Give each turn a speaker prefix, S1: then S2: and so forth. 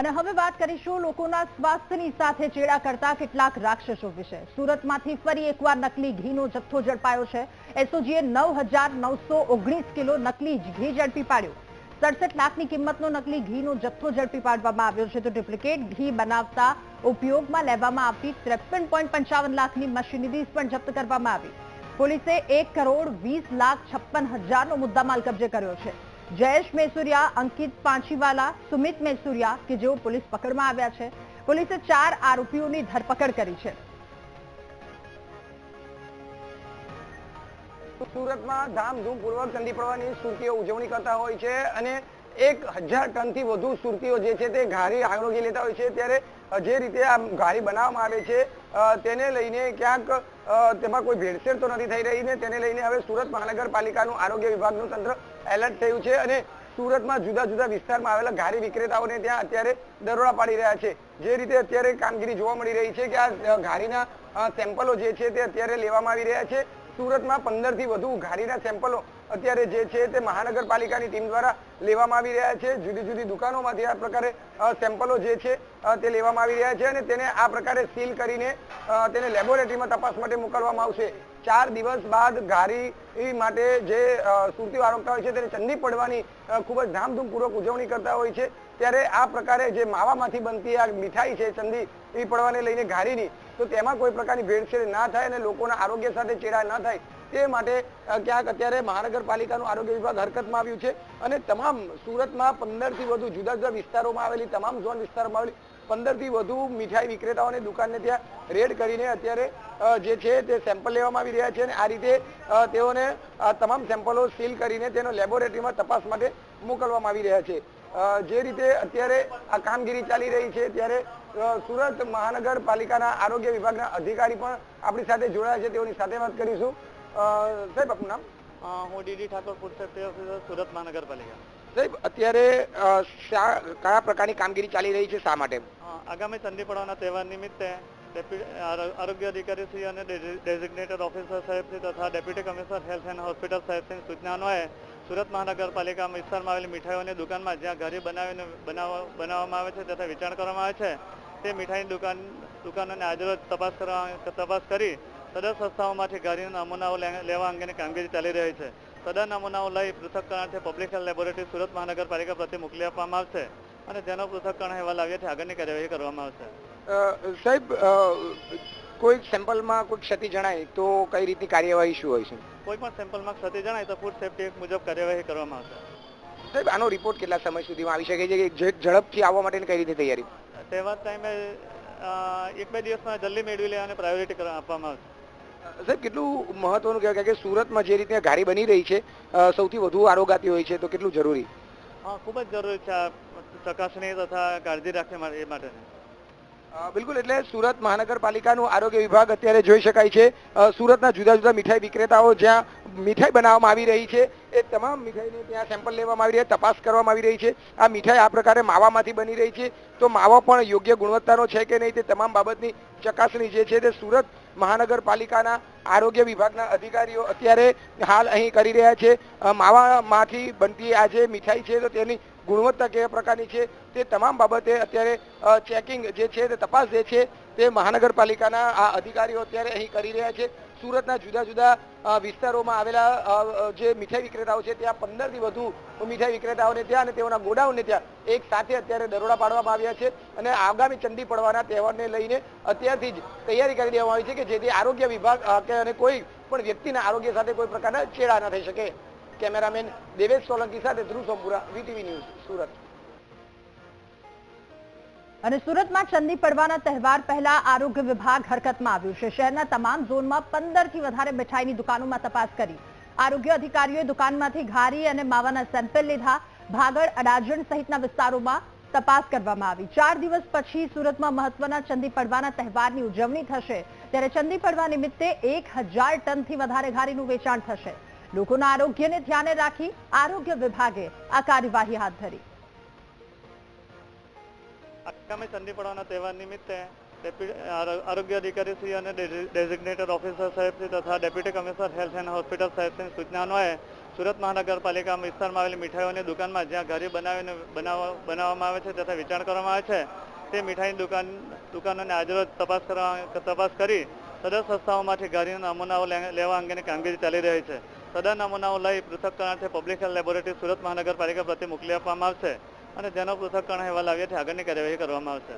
S1: અને હવે વાત કરીશું લોકોના સ્વાસ્થ્યની સાથે ચેડા કરતા કેટલાક રાક્ષસો વિશે. સુરતમાંથી ફરી એકવાર નકલી ઘીનો જથ્થો ઝડપાયો છે. એસઓજીએ નવ હજાર નવસો ઓગણીસ કિલો નકલી ઘી ઝડપી પાડ્યો. સડસઠ લાખની કિંમતનો નકલી ઘીનો જથ્થો ઝડપી પાડવામાં આવ્યો છે તો ડુપ્લિકેટ ઘી બનાવતા ઉપયોગમાં લેવામાં આવતી ત્રેપન પોઈન્ટ પંચાવન લાખની મશીનરીઝ પણ જપ્ત કરવામાં આવી. પોલીસે એક કરોડ વીસ લાખ છપ્પન હજારનો મુદ્દામાલ કબજે કર્યો છે. જયેશ મેસુરિયા, અંકિત પાંચીવાલા, સુમિત મેસુરિયા કે જેઓ પોલીસ પકડમાં આવ્યા છે. પોલીસે ચાર આરોપીઓની ધરપકડ કરી છે.
S2: સુરતમાં ધામધૂમપૂર્વક ચંદી પડવાની સુરતીઓ ઉજવણી કરતા હોય છે અને એક હજાર ટનથી વધુ સુરતીઓ જે છે તે ઘારી આરોગી લેતા હોય છે. ત્યારે જે રીતે આ ઘારી બનાવવામાં આવે છે તેને લઈને ક્યાંક તેમાં કોઈ ભેળસેળ તો નથી થઈ રહી ને તેને લઈને હવે સુરત મહાનગરપાલિકાનું આરોગ્ય વિભાગનું તંત્ર એલર્ટ થયું છે અને સુરતમાં જુદા જુદા વિસ્તારમાં આવેલા ઘારી વિક્રેતાઓને ત્યાં અત્યારે દરોડા પાડી રહ્યા છે. જે રીતે અત્યારે કામગીરી જોવા મળી રહી છે કે આ ઘારીના સેમ્પલો જે છે તે અત્યારે લેવામાં આવી રહ્યા છે. સુરતમાં પંદરથી વધુ ઘારીના સેમ્પલો અત્યારે જે છે તે મહાનગરપાલિકાની ટીમ દ્વારા લેવામાં આવી રહ્યા છે. જુદી જુદી દુકાનોમાંથી આ પ્રકારે સેમ્પલો જે છે તે લેવામાં આવી રહ્યા છે અને તેને આ પ્રકારે સીલ કરીને તેને લેબોરેટરીમાં તપાસ માટે મોકલવામાં આવશે. ચાર દિવસ બાદ ઘારી માટે જે સુરતીઓ આરોગતા હોય છે તેને ચંદી પડવાની ખૂબ જ ધામધૂમપૂર્વક ઉજવણી કરતા હોય છે. ત્યારે આ પ્રકારે જે માવામાંથી બનતી આ મીઠાઈ છે ચંદી એ પડવાને લઈને ઘારીની તો તેમાં કોઈ પ્રકારની ભેળસેળ ના થાય અને લોકોના આરોગ્ય સાથે ચેડા ન થાય. તે માટે ક્યાંક અત્યારે મહાનગરપાલિકાનું આરોગ્ય વિભાગ હરકતમાં આવ્યું છે અને તમામ સુરતમાં પંદરથી વધુ જુદા જુદા વિસ્તારોમાં આવેલી, તમામ ઝોન વિસ્તારમાં આવેલી પંદરથી વધુ મીઠાઈ વિક્રેતાઓની દુકાનને ત્યાં રેડ કરીને અત્યારે જે છે તે સેમ્પલ લેવામાં આવી રહ્યા છે અને આ રીતે તેઓને તમામ સેમ્પલો સીલ કરીને તેનો લેબોરેટરીમાં તપાસ માટે મોકલવામાં આવી રહ્યા છે. જે રીતે અત્યારે આ કામગીરી ચાલી રહી છે ત્યારે સુરત મહાનગરપાલિકાના આરોગ્ય વિભાગના અધિકારી પણ આપણી સાથે જોડાયા છે. તેઓની સાથે વાત કરીશું. સાહેબ આપનું નામ?
S3: હું DD Thakor food safety officer Surat મહાનગરપાલિકા.
S2: સાહેબ અત્યારે કયા પ્રકારની કામગીરી ચાલી રહી છે શા માટે?
S3: આગામી ચંડી પડવાના તહેવાર નિમિત્તે આરોગ્ય અધિકારી શ્રી અને ડેઝિગ્નેટેડ ઓફિસર સાહેબશ્રી તથા deputy commissioner health and hospital સાહેબની સૂચના અન્વયે સુરત મહાનગરપાલિકા વિસ્તારમાં આવેલી મીઠાઈઓની દુકાનમાં જ્યાં ઘરે બનાવીને બનાવવા બનાવવામાં આવે છે તથા વેચાણ કરવામાં આવે છે તે મીઠાઈની દુકાન દુકાનોને આજરોજ તપાસ કરવા તપાસ કરી તદ્દન સંસ્થાઓમાંથી ગાડીના નમૂનાઓ લેવા અંગેની કામગીરી ચાલી રહી છે. સદર નમૂનાઓ લઈ પૃથ્થકરણથી પબ્લિક હેલ્થ લેબોરેટરી સુરત મહાનગરપાલિકા પ્રત્યે મોકલી આપવામાં આવશે અને જેનો પૃથ્થકરણ અહેવાલ આવ્યાથી આગળની કાર્યવાહી કરવામાં આવશે.
S2: સાહેબ કોઈ સેમ્પલમાં કોઈ ક્ષતિ જણાય તો કઈ રીતની કાર્યવાહી શું હોય છે?
S3: કોઈ પણ સેમ્પલમાં ક્ષતિ જણાય તો ફૂડ સેફ્ટી એક્ટ મુજબ કાર્યવાહી કરવામાં આવશે.
S2: સાહેબ આનો રિપોર્ટ કેટલા સમય સુધીમાં આવી શકે છે? કે જે ઝડપથી આવવા માટેની કઈ રીતે તૈયારી?
S3: તહેવાર ટાઈમે એક બે દિવસમાં જલ્દી મેળવી લે અને પ્રાયોરિટી આપવામાં આવશે.
S2: સાહેબ કેટલું મહત્વનું કહેવાય? કે સુરતમાં જે રીતે ગાડી બની રહી છે સૌથી વધુ આરોગાતી હોય છે તો કેટલું જરૂરી?
S3: હા ખૂબ જ જરૂરી છે ચકાસણી તથા કાળજી રાખવી એ
S2: માટે બિલકુલ એટલે સુરત મહાનગરપાલિકાનું આરોગ્ય વિભાગ અત્યારે જોઈ શકાય છે. સુરતના જુદા જુદા મીઠાઈ વિક્રેતાઓ જ્યાં મીઠાઈ બનાવવામાં આવી રહી છે એ તમામ મીઠાઈને ત્યાં સેમ્પલ લેવામાં આવી રહી છે તપાસ કરવામાં આવી રહી છે. આ મીઠાઈ આ પ્રકારે માવામાંથી બની રહી છે. તો માવો પણ યોગ્ય ગુણવત્તાનો છે કે નહીં તે તમામ બાબતની ચકાસણી જે છે તે સુરત મહાનગરપાલિકાના આરોગ્ય વિભાગના અધિકારીઓ અત્યારે હાલ અહીં કરી રહ્યા છે. માવામાંથી બનતી આ જે મીઠાઈ છે, તો તેની ગુણવત્તા કેવા પ્રકારની છે, તે તમામ બાબતે અત્યારે ચેકિંગ જે છે, તે તપાસ જે છે, તે મહાનગરપાલિકાના આ અધિકારીઓ અત્યારે અહીં કરી રહ્યા છે. સુરતના જુદા જુદા વિસ્તારોમાં આવેલા જે મીઠાઈ વિક્રેતાઓ છે, ત્યાં પંદરથી વધુ મીઠાઈ વિક્રેતાઓને ત્યાં અને તેઓના ગોડાઉનને ત્યાં એક સાથે અત્યારે દરોડા પાડવામાં આવ્યા છે અને આગામી ચંડી પડવાના તહેવારને લઈને અત્યારથી જ તૈયારી કરી દેવામાં આવી છે કે જેથી આરોગ્ય વિભાગ કે અને કોઈ પણ વ્યક્તિના આરોગ્ય સાથે કોઈ પ્રકારના ચેડા ન થઈ શકે. કેમેરામેન દેવેશ સોલંકી સાથે ધ્રુવ સોમપુરા, વીટીવી ન્યૂઝ, સુરત.
S1: અને સુરતમાં ચંદી પડવાના તહેવાર પહેલા આરોગ્ય વિભાગ હરકતમાં આવ્યું છે. શહેરના તમામ ઝોનમાં પંદરથી વધારે મીઠાઈની દુકાનોમાં તપાસ કરી. આરોગ્ય અધિકારીઓએ દુકાનમાંથી ઘારી અને માવાના સેમ્પલ લીધા. ભાગળ, અડાજણ સહિતના વિસ્તારોમાં તપાસ કરવામાં આવી. ચાર દિવસ પછી સુરતમાં મહત્વના ચંદી પડવાના તહેવારની ઉજવણી થશે. ત્યારે ચંદી પડવા નિમિત્તે એક હજાર ટનથી વધારે ઘારીનું વેચાણ થશે. લોકોના આરોગ્યને ધ્યાને રાખી આરોગ્ય વિભાગે આ કાર્યવાહી હાથ ધરી.
S3: આગામી સંધિ પડવાના તહેવાર નિમિત્તે આરો- આરોગ્ય અધિકારી શ્રી અને ડેઝિગ્નેટેડ ઓફિસર સાહેબશ્રી તથા deputy commissioner health and hospital સાહેબની સૂચના અન્વયે સુરત મહાનગરપાલિકા વિસ્તારમાં આવેલી મીઠાઈઓની દુકાનમાં જ્યાં ઘરે બનાવીને બનાવવા બનાવવામાં આવે છે તથા વેચાણ કરવામાં આવે છે, તે મીઠાઈની દુકાન, દુકાનોને આજરોજ તપાસ કરવા, તપાસ કરી સદર સંસ્થાઓમાંથી ઘારીના નમૂનાઓ લેવા અંગેની કામગીરી ચાલી રહી છે. સદર નમૂનાઓ લઈ પૃથ્થકરણથી પબ્લિક હેલ્થ લેબોરેટરી સુરત મહાનગરપાલિકા પ્રત્યે મોકલી આપવામાં આવશે. અને જેનો પૃથ્થકરણ અહેવાલ આવ્યાથી આગળની કાર્યવાહી કરવામાં આવશે.